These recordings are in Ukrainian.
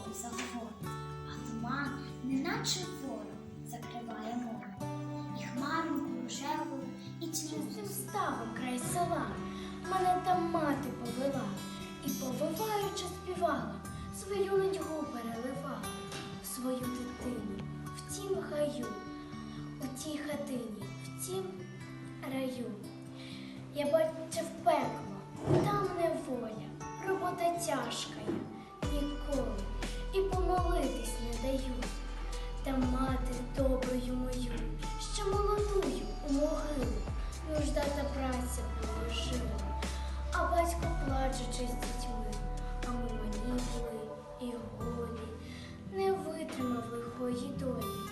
з Богом заговорить, а туман, неначе ворог, закриває море. І хмаринку рожеву, і тьму ставу край села. Мене там мати повела, і повиваючи співала, свою нудьгу переливала, свою дитину в тім гаю, у тій хатині, в тім раю. Я бачив пекло, там неволя, робота тяжка помолитись не даю. Та мати доброю мою, ще молодую у могилу, нужда та праця положила, а батько плачучи з дітьми, а ми мені були і голі, не витримав лихої долі,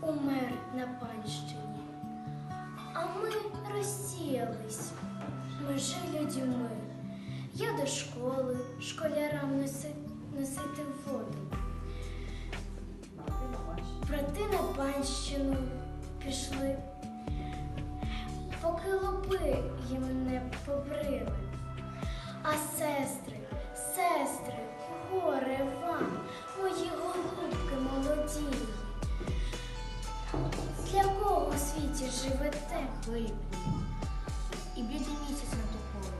умер на панщині. А ми розсіялись, ми жили людьми. Я до школи, школярам носити воду. Брати на панщину пішли, поки лопи їм не побрили. А сестри, сестри, горе вам, мої голубки молоді. Для кого у світі живете? липні, і білий місяць над тобою,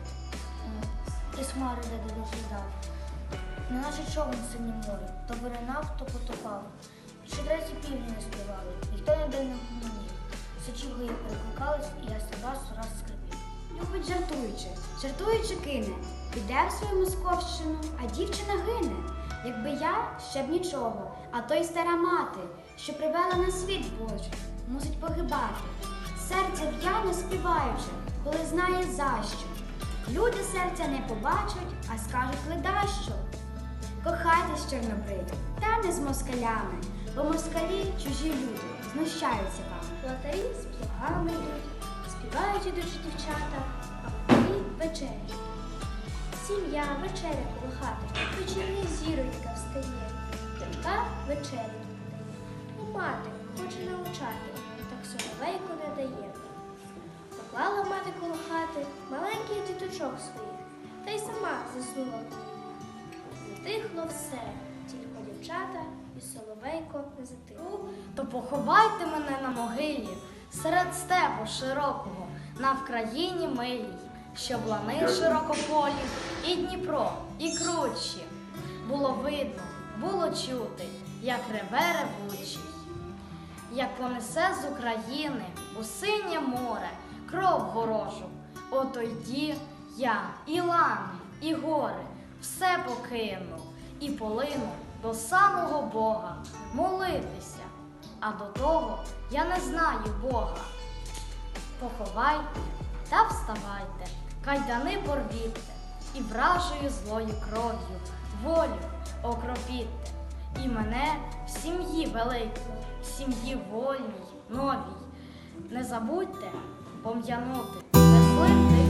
і смари де дожидав. Не наче човен синім морі, то виринав, то потопав. Ще треті півні не співали, ніхто не дав на гумані. Сочівгою перекликались, і я раз раз скрипів. Любить жартуючи, жартуючи кине. Піде в свою московщину, а дівчина гине. Якби я ще б нічого, а то й стара мати, що привела на світ Божий, мусить погибати. Серце в'яне співаючи, коли знає за що. Люди серця не побачать, а скажуть ледащо. Кохайтесь, чорнобриві, та не з москалями, бо москалі чужі люди, знущаються вам. Лотарі з плугами йдуть, співають ідучі дівчата, а вони вечерять. Сім'я вечеря коло хати, вечірня зіронька встає, донька вечерю подає. Ну, мати хоче навчати, так соловейку не дає. Поклала мати коло хати маленьких діточок своїх, та й сама заснула. Затихло все, тільки дівчата і соловейко не затихло. То поховайте мене на могилі серед степу широкого, на Вкраїні милій, щоб лани широкополі, і Дніпро, і кручі. Було видно, було чути, як реве ревучий, як понесе з України у синє море кров ворожу. От тоді я і лани, і гори все покину і полину до самого Бога молитися. А до того я не знаю Бога. Поховайте та вставайте, кайдани порвіте, і вражою злою кров'ю волю окропіте. І мене в сім'ї великій, в сім'ї вольній, новій. Не забудьте пом'янути незлим Думи,